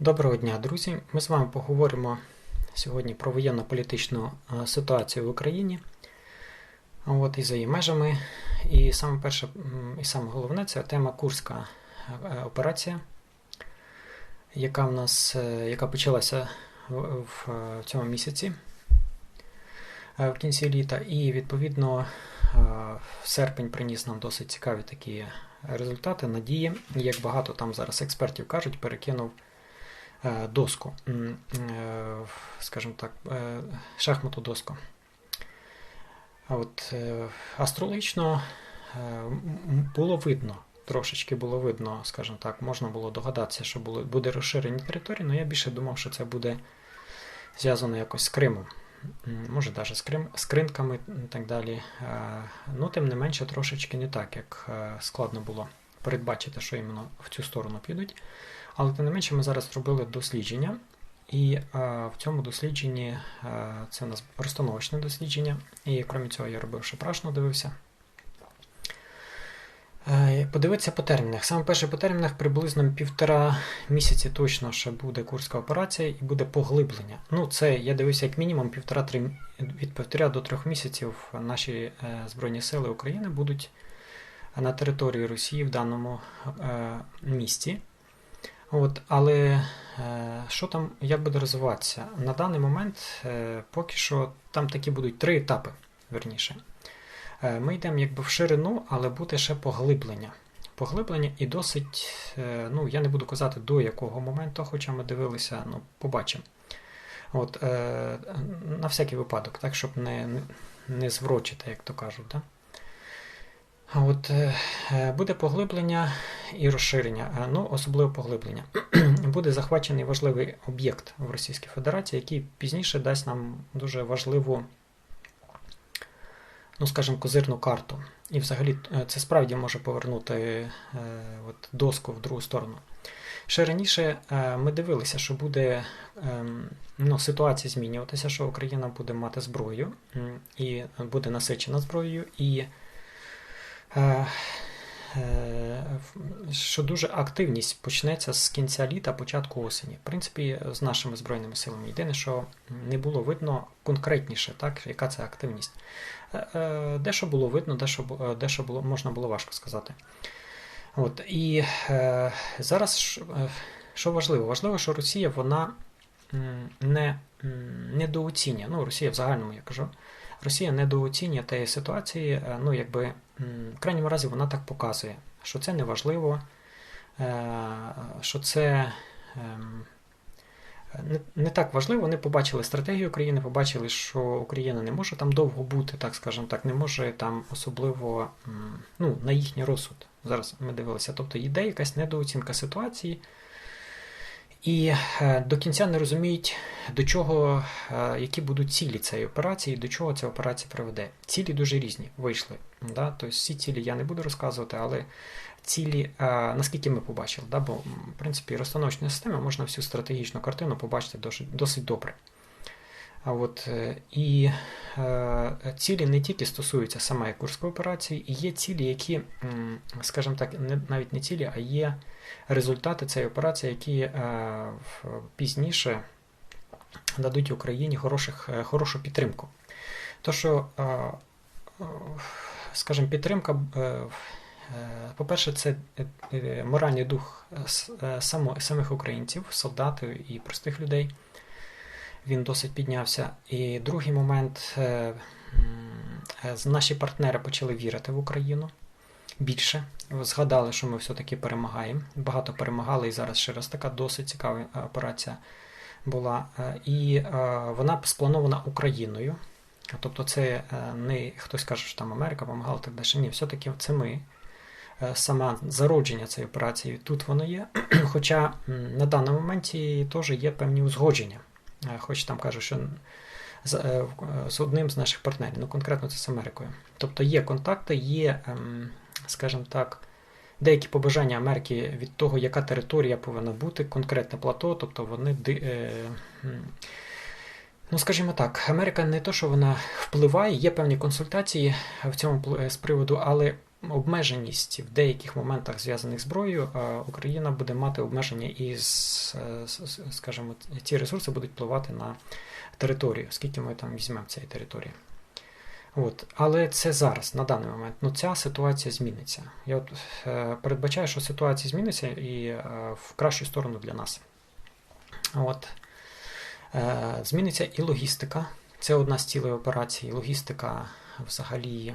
Доброго дня, друзі! Ми з вами поговоримо сьогодні про воєнно-політичну е, ситуацію в Україні от, і за її межами. І саме перше, і саме головне це тема Курська е, операція, яка в нас е, яка почалася в, в е, цьому місяці е, в кінці літа. І відповідно е, серпень приніс нам досить цікаві такі результати, надії. Як багато там зараз експертів кажуть, перекинув е, доску, м, е, скажімо так, е, шахмату доску. А от е, астрологічно е, було видно, трошечки було видно, скажімо так, можна було догадатися, що буде розширення території, але я більше думав, що це буде зв'язано якось з Кримом. Може, навіть з, Крим, з кринками і так далі. Е, Ну, тим не менше, трошечки не так, як е, складно було передбачити, що іменно в цю сторону підуть. Але тим не менше, ми зараз зробили дослідження, і е, в цьому дослідженні е, це у нас розстановочне дослідження, і крім цього, я робив ще прашно дивився. Е, Подивитися по термінах. Саме перше по термінах приблизно півтора місяці точно ще буде курська операція і буде поглиблення. Ну, це я дивився як мінімум півтора-три від півтора до трьох місяців наші Збройні Сили України будуть на території Росії в даному місті. От, але е, що там, як буде розвиватися? На даний момент е, поки що там такі будуть три етапи, верніше. Е, ми йдемо якби в ширину, але буде ще поглиблення. Поглиблення і досить, ну я не буду казати до якого моменту, хоча ми дивилися, ну побачимо. От, на всякий випадок, так, щоб не, не зврочити, як то кажуть. Да? От е, е, буде поглиблення і розширення, ну особливо поглиблення. буде захвачений важливий об'єкт в Російській Федерації, який пізніше дасть нам дуже важливу, ну скажімо, козирну карту. І взагалі е, це справді може повернути от, доску в другу сторону. Ще раніше ми дивилися, що буде ем, ну, ситуація змінюватися, що Україна буде мати зброю і буде насичена зброєю, і що дуже активність почнеться з кінця літа, початку осені. В принципі, з нашими збройними силами. Єдине, що не було видно конкретніше, так, яка це активність. Е, е, Дещо було видно, дещо, е, дещо було, можна було важко сказати. От, і е, зараз е, що важливо? Важливо, що Росія вона не, недооцінює. Ну, Росія в загальному я кажу. Росія недооцінює тієї ситуації, е, ну, якби в крайньому разі вона так показує, що це не важливо, е, що це. ем, не, так важливо, вони побачили стратегію України, побачили, що Україна не може там довго бути, так скажемо так, не може там особливо ну, на їхній розсуд. Зараз ми дивилися. Тобто йде якась недооцінка ситуації, і е, до кінця не розуміють, до чого, е, які будуть цілі цієї операції, до чого ця операція приведе. Цілі дуже різні вийшли. Да? Тобто всі цілі я не буду розказувати, але цілі, е, наскільки ми побачили, да? бо в принципі розстановочної системи можна всю стратегічну картину побачити досить, досить добре. От, е, і е, цілі не тільки стосуються самої Курської операції, і є цілі, які, скажімо так, не, навіть не цілі, а є результати цієї операції, які е, пізніше дадуть Україні хороших, хорошу підтримку. То, що, скажімо, підтримка, по-перше, це моральний дух самих українців, солдатів і простих людей. Він досить піднявся. І другий момент, е, е, наші партнери почали вірити в Україну більше. Згадали, що ми все-таки перемагаємо. Багато перемагали, і зараз ще раз така досить цікава е, операція була. І вона спланована Україною. Тобто, це не хтось каже, що там Америка допомагала так далі. Ні, все-таки це ми. Саме зародження цієї операції тут воно є. Хоча на даному моменті теж є певні узгодження. Е, Хоч там кажуть, що з, е, з одним з наших партнерів, ну конкретно це з Америкою. Тобто є контакти, є, ем, скажімо так, деякі побажання Америки від того, яка територія повинна бути, конкретне плато, тобто вони. Е, Ну, скажімо так, Америка не то, що вона впливає, є певні консультації в цьому з приводу, але обмеженість в деяких моментах зв'язаних зброєю, Україна буде мати обмеження і, скажімо, ці ресурси будуть впливати на територію, скільки ми там візьмемо цієї території. От. Але це зараз, на даний момент. Ну, ця ситуація зміниться. Я от, е, передбачаю, що ситуація зміниться і е, в кращу сторону для нас. От. Е, зміниться і логістика. Це одна з цілей операції. Логістика взагалі,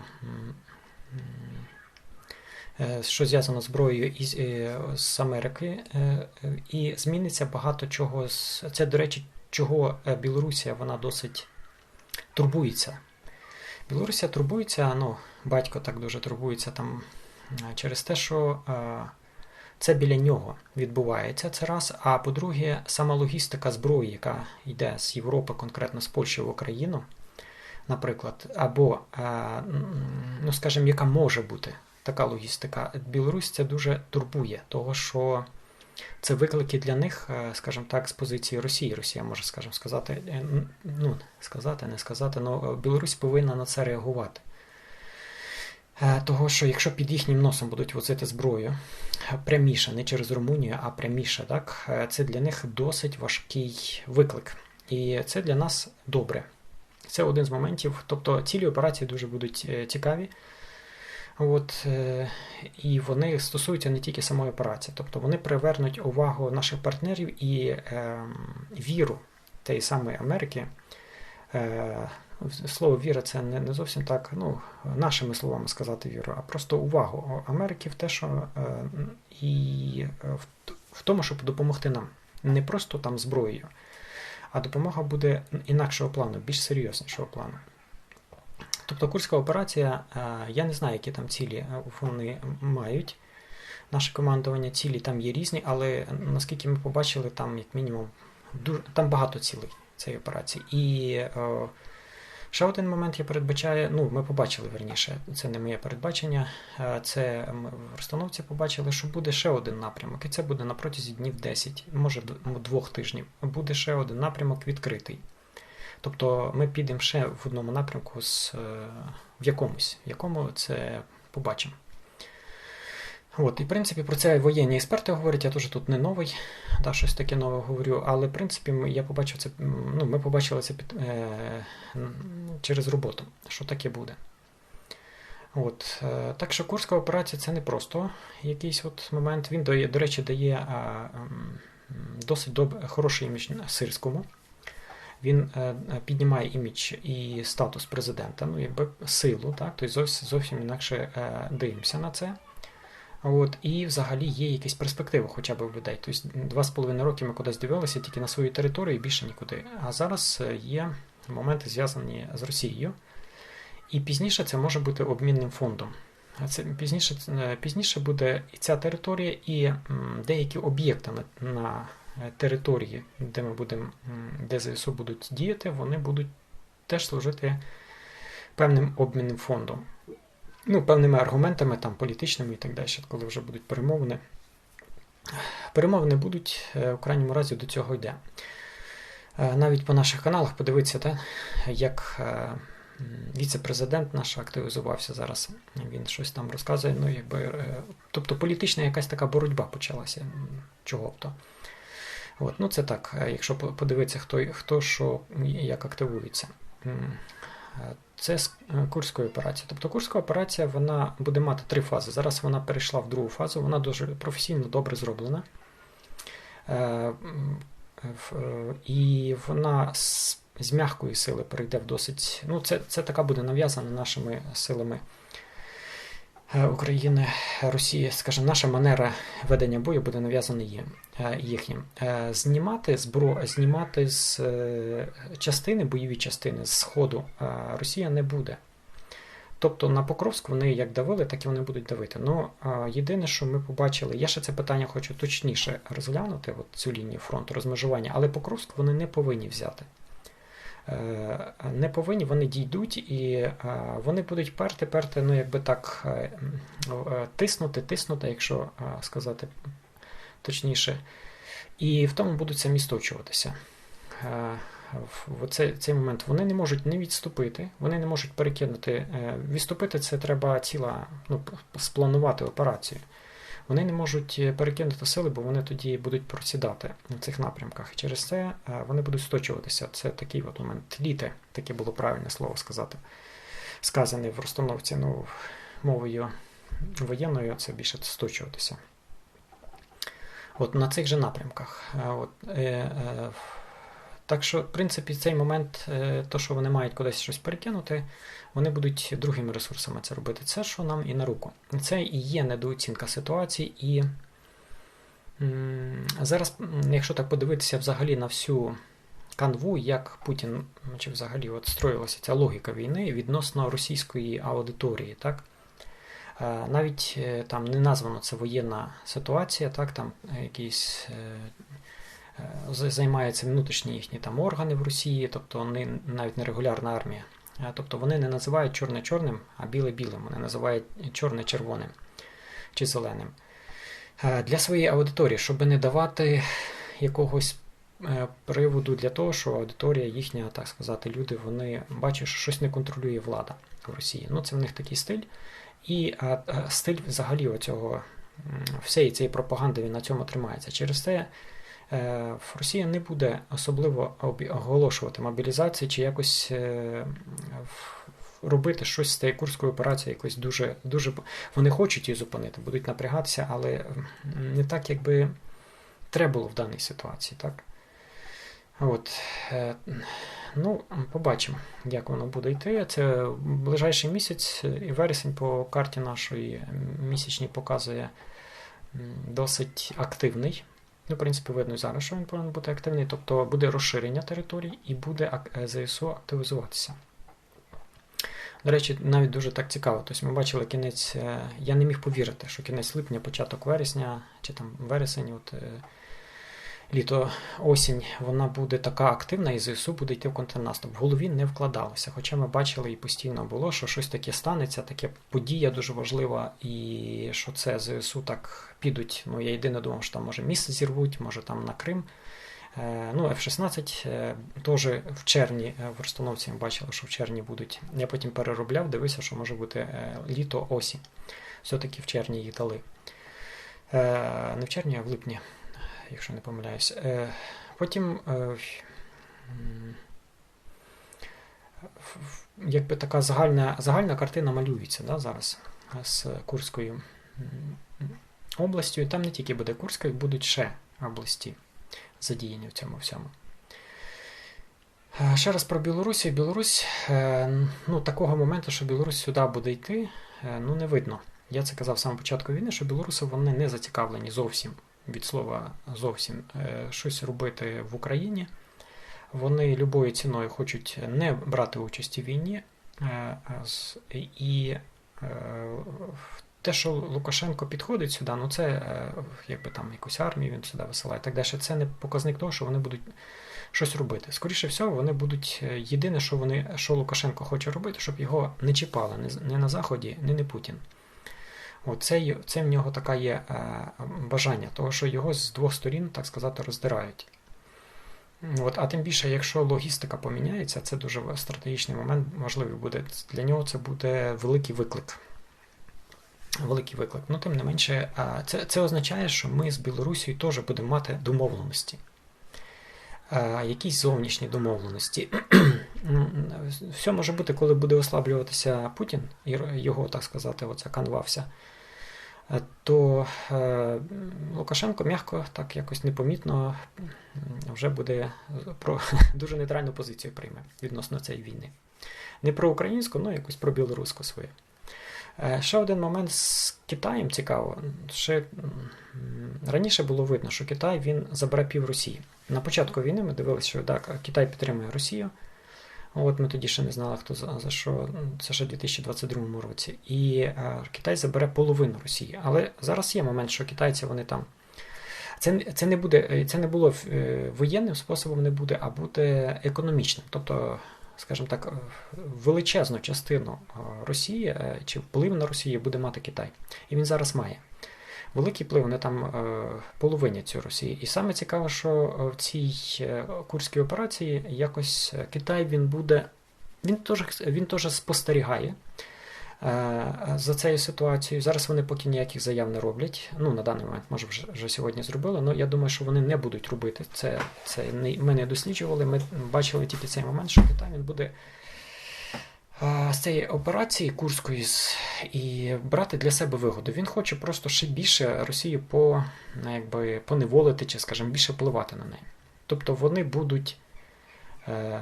що зв'язано з зброєю із, е, з Америки. Е, е, І зміниться багато чого. Це, до речі, чого е, Білорусія вона досить турбується. Білорусія турбується, ну, батько так дуже турбується там е, через те, що е, це біля нього відбувається. Це раз. А по-друге, сама логістика зброї, яка йде з Європи, конкретно з Польщі в Україну, наприклад, або, е, ну, скажімо, яка може бути така логістика. Білорусь це дуже турбує, того що це виклики для них, е, скажімо так, з позиції Росії. Росія може, скажімо, сказати, е, ну, сказати, не сказати, але Білорусь повинна на це реагувати. Е, Того, що якщо під їхнім носом будуть возити зброю пряміше, не через Румунію, а пряміше, так, це для них досить важкий виклик. І це для нас добре. Це один з моментів. Тобто цілі операції дуже будуть цікаві. От, е, і вони стосуються не тільки самої операції, тобто вони привернуть увагу наших партнерів і е, віру тієї самої Америки. Е, слово віра це не, не зовсім так, ну, нашими словами сказати віру, а просто увагу Америки в те, що е, і е, в, в тому, щоб допомогти нам. Не просто там зброєю, а допомога буде інакшого плану, більш серйознішого плану. Тобто Курська операція, е, я не знаю, які там цілі е, вони мають. Наше командування цілі там є різні, але наскільки ми побачили, там, як мінімум, дуже, там багато цілей цієї операції. І е, ще один момент я передбачаю, ну, ми побачили верніше, це не моє передбачення. Це ми в розстановці побачили, що буде ще один напрямок, і це буде на протязі днів 10, може двох тижнів. Буде ще один напрямок відкритий. Тобто ми підемо ще в одному напрямку з, е, в якомусь, в якому це побачимо. От, і в принципі про це воєнні експерти говорять, я теж тут не новий, да, щось таке нове говорю, але в принципі я побачив це, ну, ми побачили це під, е, через роботу, що таке буде. От, е, так що Курська операція це не просто якийсь от момент. Він, дає, до речі, дає м, досить доб... хороший імідж сирському. Він е, е, піднімає імідж і статус президента, ну, якби силу, так, тобто зовсім, зовсім інакше е, дивимося на це. От, і взагалі є якісь перспективи хоча б у людей. Тобто два з половиною роки ми кудись дивилися тільки на свою територію і більше нікуди. А зараз є моменти зв'язані з Росією. І пізніше це може бути обмінним фондом. Це пізніше, пізніше буде і ця територія, і деякі об'єкти на, на території, де ми будемо, де ЗСУ будуть діяти, вони будуть теж служити певним обмінним фондом. Ну, певними аргументами, там, політичними і так далі, коли вже будуть перемовини. Перемовини будуть, е, в крайньому разі до цього йде. Е, Навіть по наших каналах подивитися, та, як е, віце-президент наш активізувався зараз. Він щось там розказує. Ну, якби, е, тобто політична якась така боротьба почалася. Чого б то. От, ну це так, е, якщо подивитися, хто, хто що як активується. Е, Це з е, Курської операції. Тобто Курська операція вона буде мати три фази. Зараз вона перейшла в другу фазу, вона дуже професійно добре зроблена. І вона з, м'якої сили перейде в досить. Ну, це, це така буде нав'язана нашими силами України, Росії, скажімо, наша манера ведення бою буде нав'язана е, їхнім. Е, Знімати збро, знімати з е, частини, бойові частини з Сходу е, Росія не буде. Тобто на Покровськ вони як давили, так і вони будуть давити. Ну, е, єдине, що ми побачили, я ще це питання хочу точніше розглянути, от цю лінію фронту розмежування, але Покровськ вони не повинні взяти. Е, Не повинні, вони дійдуть і е, вони будуть перти, перти, ну якби так е, тиснути, тиснути, якщо сказати точніше. І в тому будуть самі сточуватися. В цей, цей момент вони не можуть не відступити, вони не можуть перекинути. Відступити це треба ціла ну, спланувати операцію. Вони не можуть перекинути сили, бо вони тоді будуть просідати в цих напрямках. Через це вони будуть сточуватися. Це такий от момент літи, таке було правильне слово сказати. Сказане в розстановці ну, мовою воєнною, це більше сточуватися. От На цих же напрямках. От, е, е, Так що, в принципі, цей момент, е, то, що вони мають кудись щось перекинути, вони будуть другими ресурсами це робити. Це що нам і на руку. Це і є недооцінка ситуації. І зараз, якщо так подивитися взагалі на всю канву, як Путін чи взагалі от строїлася ця логіка війни відносно російської аудиторії. так? Навіть е, там не названо це воєнна ситуація, так, там якісь е, е, займаються внутрішні їхні там органи в Росії, тобто вони навіть не регулярна армія. Тобто вони не називають чорне чорним, а біле білим. Вони називають чорне червоним чи зеленим. Для своєї аудиторії, щоб не давати якогось приводу для того, що аудиторія їхня, так сказати, люди, вони бачать, що щось не контролює влада в Росії. Ну, це в них такий стиль. І стиль взагалі оцього, всієї цієї пропаганди він на цьому тримається. Через це е, Росія не буде особливо оголошувати мобілізації чи якось е, робити щось з цієї курської операції, якось дуже, дуже вони хочуть її зупинити, будуть напрягатися, але не так, якби треба було в даній ситуації. так? От. Е, Ну, побачимо, як воно буде йти. Це ближайший місяць і вересень по карті нашої місячній показує досить активний. Ну, в принципі, видно зараз, що він повинен бути активний, тобто буде розширення територій і буде е, ЗСУ активізуватися. До речі, навіть дуже так цікаво. Тобто Ми бачили кінець, е, я не міг повірити, що кінець липня, початок вересня, чи там вересень, от е, літо осінь вона буде така активна, і ЗСУ буде йти в контрнаступ. В голові не вкладалося. Хоча ми бачили і постійно було, що щось таке станеться, таке подія дуже важлива, і що це ЗСУ так підуть. Ну, я єдине думав, що там може місце зірвуть, може там на Крим. Е, ну, F-16 е, теж в червні е, в розстановці ми бачили, що в червні будуть. Я потім переробляв, дивився, що може бути літо осінь. Все-таки в червні їх дали. Не в червні, а в липні якщо не помиляюсь. Е, потім е, якби така загальна загальна картина малюється да, зараз з Курською областю. І там не тільки буде Курська, будуть ще області задіяні в цьому всьому. Е, ще раз про Білорусі. Білорусь, ну, такого моменту, що Білорусь сюди буде йти, ну, не видно. Я це казав з початку війни, що білоруси вони не зацікавлені зовсім від слова зовсім е, щось робити в Україні. Вони любою ціною хочуть не брати участь у війні. Е, і е, те, що Лукашенко підходить сюди, ну це якби там якусь армію він сюди висилає. Так далі, це не показник того, що вони будуть щось робити. Скоріше всього, вони будуть єдине, що вони, що Лукашенко хоче робити, щоб його не чіпали ні на Заході, ні не Путін. Оце, це в нього таке є е, бажання, того, що його з двох сторін, так сказати, роздирають. От, А тим більше, якщо логістика поміняється, це дуже стратегічний момент, важливий буде. Для нього це буде великий виклик. Великий виклик. Ну, тим не менше, це це означає, що ми з Білорусією теж будемо мати домовленості. Якісь зовнішні домовленості. Все може бути, коли буде ослаблюватися Путін його, так сказати, оця канва вся. То е, Лукашенко м'яко, так якось непомітно вже буде про дуже нейтральну позицію прийме відносно цієї війни. Не про українську, але якось про білоруську свою. Е, ще один момент з Китаєм цікаво. Ще Раніше було видно, що Китай він забере пів Росії. На початку війни ми дивилися, що так, Китай підтримує Росію. От Ми тоді ще не знали, хто за, за що. Це ще в 2022 році. І а, Китай забере половину Росії. Але зараз є момент, що китайці вони там. Це це, не буде, це не було е, воєнним способом, не буде, а буде економічним. Тобто, скажімо так, величезну частину Росії е, чи вплив на Росію буде мати Китай. І він зараз має. Великий вплив, вони там половині цю Росії. І саме цікаво, що в цій курській операції якось Китай він буде, він теж він теж спостерігає. За цією ситуацією. Зараз вони поки ніяких заяв не роблять. Ну, на даний момент, може, вже вже сьогодні зробили, але я думаю, що вони не будуть робити. Це це ми не досліджували. Ми бачили тільки цей момент, що Китай він буде з цієї операції Курської і брати для себе вигоду. Він хоче просто ще більше Росію по, ну, якби, поневолити чи, скажімо, більше впливати на неї. Тобто вони будуть е,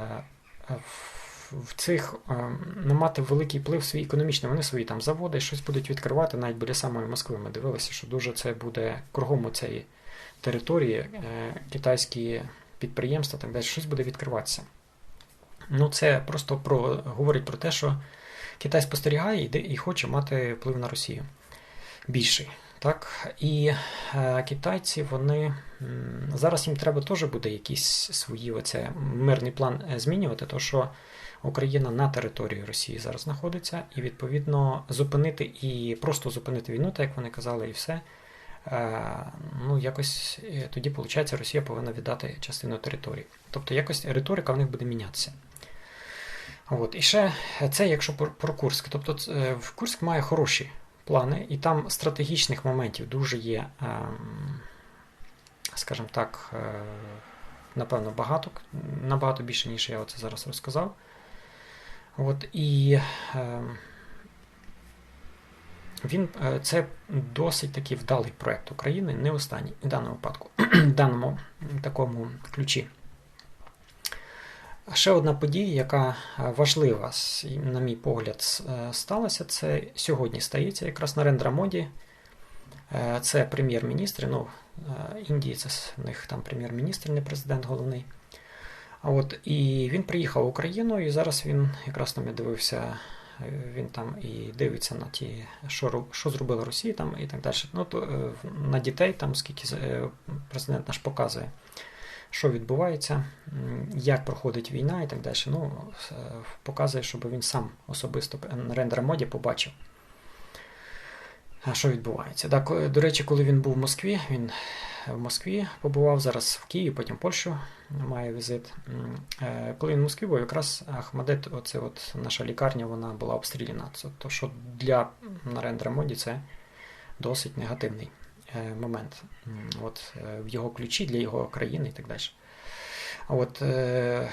в цих е, мати великий вплив свій економічний. Вони свої там заводи, щось будуть відкривати навіть біля самої Москви. Ми дивилися, що дуже це буде кругом у цієї території, е, китайські підприємства, так далі, щось буде відкриватися. Ну, це просто про, говорить про те, що Китай спостерігає і, і хоче мати вплив на Росію більший. Так? І е, китайці, вони зараз їм треба теж буде якийсь свої оце, мирний план е, змінювати, тому що Україна на території Росії зараз знаходиться, і відповідно зупинити і просто зупинити війну, так як вони казали, і все. Е, ну, якось е, тоді, виходить, Росія повинна віддати частину території. Тобто якось риторика в них буде мінятися. От. І ще це, якщо про Курськ. Тобто е, в Курськ має хороші плани, і там стратегічних моментів дуже є, ем, скажімо так, е, напевно, багато, набагато більше, ніж я оце зараз розказав. От, І ем, він, е, це досить такий вдалий проєкт України, не останній в даному випадку, в даному такому ключі. Ще одна подія, яка е, важлива, на мій погляд, е, сталася, це сьогодні стається якраз на Рендрамоді. Е, це прем'єр-міністр. Ну, Індії це в них там прем'єр-міністр, не президент головний. От, І він приїхав в Україну, і зараз він якраз там я дивився, він там і дивиться на ті, що що зробила Росія там і так далі. Ну, то, На дітей, там, скільки президент наш показує що відбувається, як проходить війна і так далі. Ну, е, Показує, щоб він сам особисто на рендер-моді побачив, що відбувається. Так, До речі, коли він був в Москві, він в Москві побував, зараз в Києві, потім в Польщу має візит. Е, коли він в Москві був, якраз Ахмадет, оце от наша лікарня, вона була обстріляна. Це то, що для на рендер-моді це досить негативний. Е, момент от, е, в його ключі для його країни і так далі. От, е,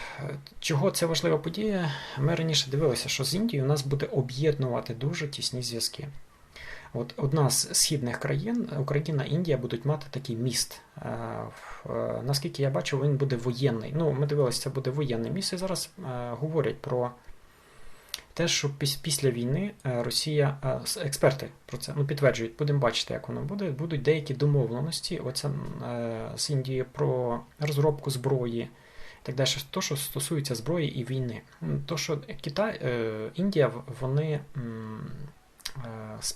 Чого це важлива подія? Ми раніше дивилися, що з Індією у нас буде об'єднувати дуже тісні зв'язки. От Одна з східних країн, Україна, Індія, будуть мати такий міст. Наскільки я бачу, він буде воєнний. Ну, Ми дивилися, це буде воєнне місце. Зараз говорять про те, що після війни е, Росія, е, експерти про це ну, підтверджують, будемо бачити, як воно буде. Будуть деякі домовленості оце, е, з Індією про розробку зброї так далі, то, що стосується зброї і війни. То, що Китай, Індія, вони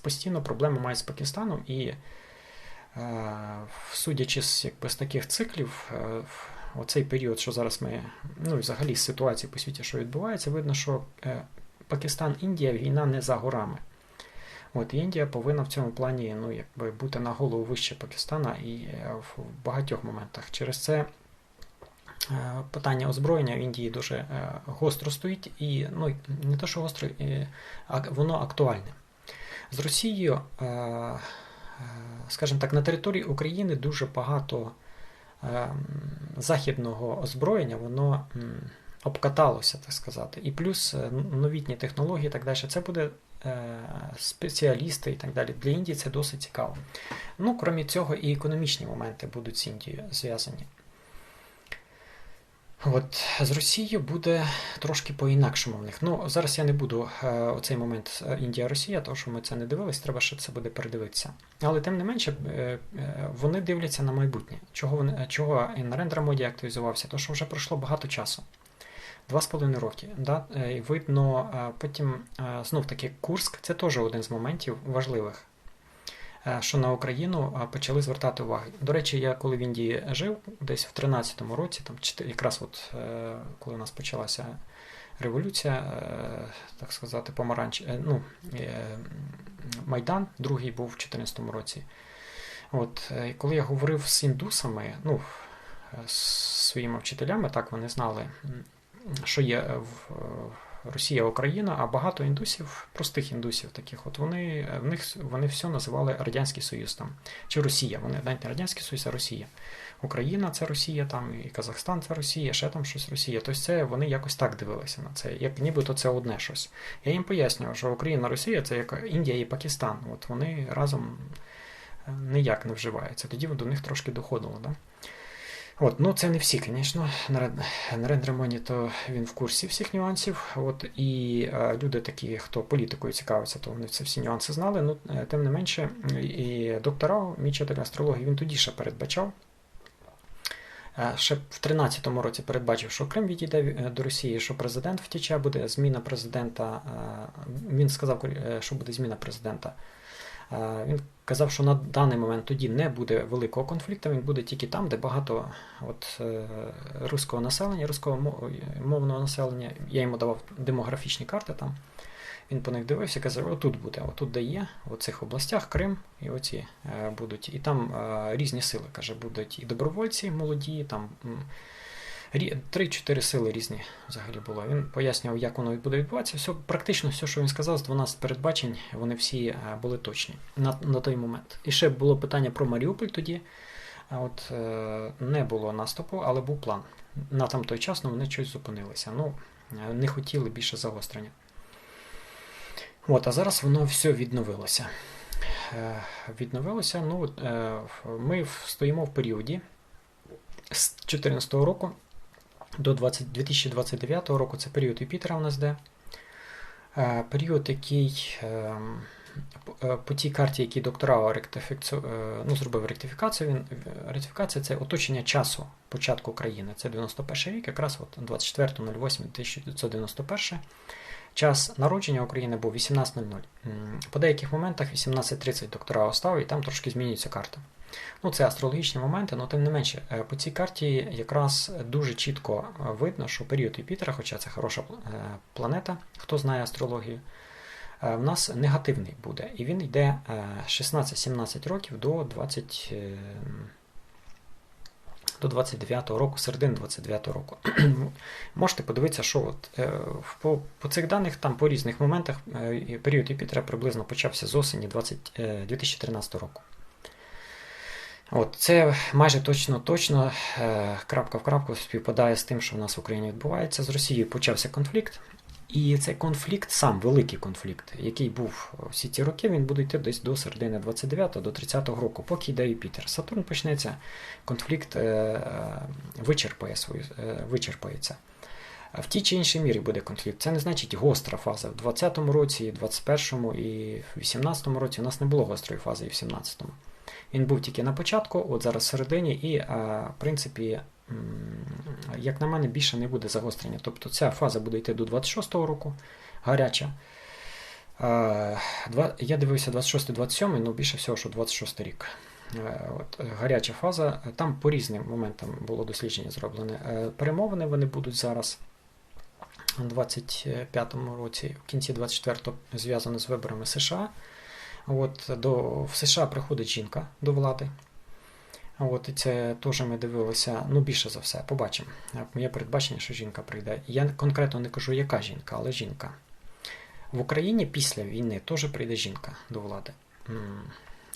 постійно проблеми мають з Пакистаном і, судячи з якби, з таких циклів, оцей період, що зараз ми, ну і взагалі з ситуації по світі, що відбувається, видно, що Пакистан, Індія війна не за горами. От Індія повинна в цьому плані ну, якби бути на голову вище Пакистана і е, в багатьох моментах. Через це е, питання озброєння в Індії дуже е, гостро стоїть, і ну, не те, що гостро, воно актуальне. З Росією, скажімо так, на території України дуже багато західного озброєння, воно обкаталося, так сказати. І плюс е, новітні технології і так далі. Це буде е, спеціалісти і так далі. Для Індії це досить цікаво. Ну, крім цього, і економічні моменти будуть з Індією зв'язані. От З Росією буде трошки по-інакшому в них. Ну, Зараз я не буду е, оцей момент Індія-Росія, тому що ми це не дивились, треба ще це буде передивитися. Але тим не менше, вони дивляться на майбутнє. Чого вони, чого і на рендер моді активізувався? Тому що вже пройшло багато часу. Два з половиною роки. Да? Е, і видно, е, потім е, знов таки Курск це теж один з моментів важливих, що на Україну почали звертати увагу. До речі, я коли в Індії жив, десь в 13-му році, там якраз от коли у нас почалася революція, так сказати, помаранч, ну, Майдан, другий був в 14-му році. От, Коли я говорив з індусами, ну, з своїми вчителями, так вони знали, що є в Росія, Україна, а багато індусів, простих індусів таких, от вони в них вони все називали Радянський Союз там, чи Росія. Вони навіть Радянський Союз, а Росія. Україна це Росія, там, і Казахстан це Росія, ще там щось Росія. Тобто це вони якось так дивилися на це, як нібито це одне щось. Я їм пояснював, що Україна, Росія це як Індія і Пакистан. От вони разом е, ніяк не вживаються. Тоді до них трошки доходило. Да? От, ну Це не всі, звісно. Нарен Ремоні, то він в курсі всіх нюансів. От, І е, люди такі, хто політикою цікавиться, то вони це всі нюанси знали. Ну, е, Тим не менше, і доктора, мій вчитель астрології, він тоді ще передбачав. Е, ще в 2013 році передбачив, що Крим відійде е, до Росії, що президент втіче, буде зміна президента. Він сказав, що буде зміна президента. Він казав, що на даний момент тоді не буде великого конфлікту, він буде тільки там, де багато от, руського населення, руського мовного населення. Я йому давав демографічні карти там. Він по них дивився, казав, отут буде, отут де є, в цих областях Крим і оці е, будуть. І там е, різні сили, каже, будуть і добровольці молоді, там 3-4 сили різні взагалі було. Він пояснював, як воно буде відбуватися. Все, Практично все, що він сказав, з 12 передбачень, вони всі е, були точні на на той момент. І ще було питання про Маріуполь тоді. От Не було наступу, але був план. На там той час ну, вони щось зупинилися. Ну, Не хотіли більше загострення. От, А зараз воно все відновилося. Е, відновилося. ну, е, Ми стоїмо в періоді з 2014 року до 20, 2029 року це період Юпітера у нас де. Е, період, який по тій карті, який доктора ректифікацію, ну, зробив ректифікацію, він ректифікація це оточення часу початку країни. Це 91 рік, якраз 24.08.1991 Час народження України був 18.00. По деяких моментах 18.30 доктора оставив, і там трошки змінюється карта. Ну, Це астрологічні моменти, але тим не менше, е, по цій карті якраз дуже чітко е, видно, що період Юпітера, хоча це хороша е, планета, хто знає астрологію, в нас негативний буде. І він йде 16-17 років до 20 до 29-го року, середини 29-го року. Можете подивитися, що от, е, по по цих даних там по різних моментах е, період Юпітера приблизно почався з осені 20, 2013 е, року. От, Це майже точно-точно крапка в крапку співпадає з тим, що в нас в Україні відбувається. З Росією почався конфлікт. І цей конфлікт, сам великий конфлікт, який був всі ці роки, він буде йти десь до середини 29-го, до 30-го року, поки йде Юпітер. Сатурн почнеться, конфлікт е, е, вичерпає свою, е, вичерпається. В тій чи іншій мірі буде конфлікт. Це не значить гостра фаза. В 20-му році, в 21-му і в 18-му році у нас не було гострої фази і в 17-му. Він був тільки на початку, от зараз в середині, і, в принципі, як на мене, більше не буде загострення. Тобто ця фаза буде йти до 26-го року, гаряча. Я дивився 26-27, ну більше всього, що 26 рік. Е, от, Гаряча фаза. Там по різним моментам було дослідження зроблене. Е, перемовини вони будуть зараз у 25-му році, в кінці 24-го, зв'язано з виборами США. От, до, В США приходить жінка до влади. От, І це теж ми дивилися, ну більше за все, побачимо. Моє передбачення, що жінка прийде. Я конкретно не кажу, яка жінка, але жінка. В Україні після війни теж прийде жінка до влади.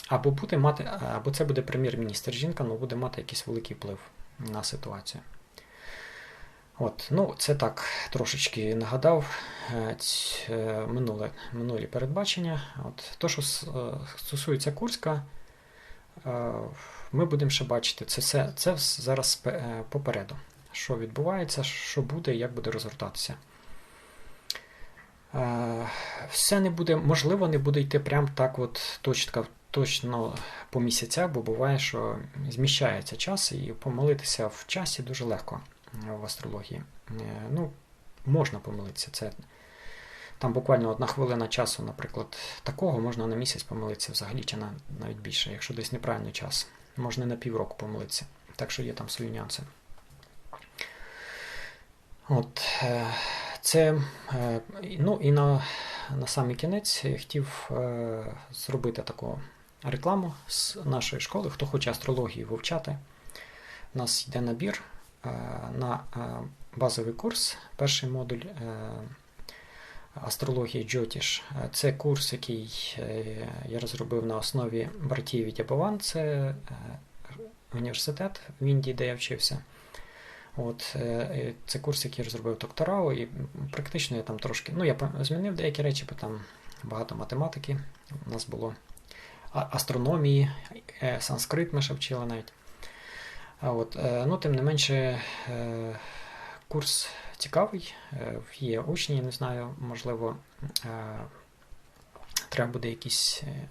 Або буде мати, або це буде прем'єр-міністр жінка, але буде мати якийсь великий вплив на ситуацію. От, ну, Це так трошечки нагадав е, е, минуле, минулі передбачення. От, То, що е, стосується Курська, ми будемо ще бачити це все це зараз попереду. Що відбувається, що буде, як буде розгортатися. Все не буде, можливо, не буде йти прям так от точно, точно по місяцях, бо буває, що зміщається час, і помолитися в часі дуже легко в астрології. Е, ну, Можна помилитися. Це Там буквально одна хвилина часу, наприклад, такого можна на місяць помилитися взагалі, чи на, навіть більше, якщо десь неправильний час. Можна на півроку помилитися. Так що є там свої нюанси. От, е, це, е, ну І на на самий кінець я хотів зробити таку рекламу з нашої школи. Хто хоче астрологію вивчати, у нас йде набір е, на е, базовий курс, перший модуль астрології Джотіш. Це курс, який е, я розробив на основі братів Вітябован. Це е, університет в Індії, де я вчився. От, е, Це курс, який я розробив докторау, і практично я там трошки. Ну, я змінив деякі речі, бо там багато математики у нас було. Астрономії, санскрит ми ще вчили навіть. От, ну, тим не менше, курс цікавий. Е, Є учні, не знаю, можливо, е, треба буде якісь, е,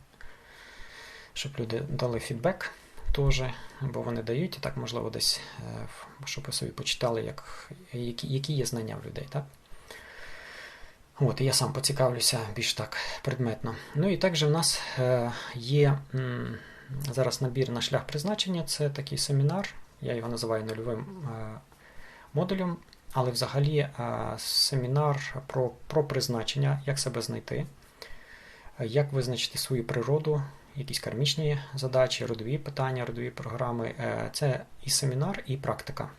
щоб люди дали фідбек теж, бо вони дають, і так, можливо, десь, щоб ви собі почитали, як, які, які є знання в людей. Так? От, і я сам поцікавлюся більш так предметно. Ну і також в нас є зараз набір на шлях призначення. Це такий семінар, я його називаю нульовим модулем, але взагалі е, семінар про, про призначення, як себе знайти, як визначити свою природу, якісь кармічні задачі, родові питання, родові програми. Е, Це і семінар, і практика.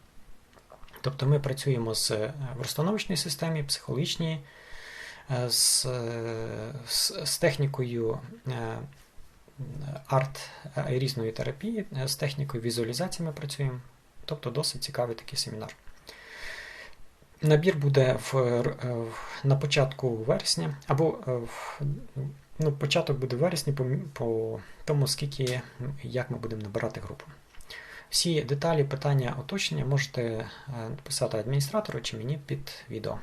Тобто ми працюємо з е, розстановочній системі, психологічній, з, з, з технікою арт різної терапії, з технікою візуалізації ми працюємо. Тобто досить цікавий такий семінар. Набір буде в, е, в- на початку вересня, або е, ну, початок буде в вересні по, по тому, скільки, як ми будемо набирати групу. Всі деталі, питання, уточнення можете е, писати адміністратору чи мені під відео.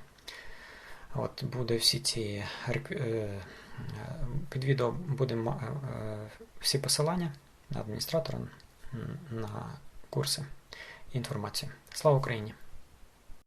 От буде всі ці е, е, під відео будемо е, е, всі посилання на адміністратора на курси і інформацію. Слава Україні!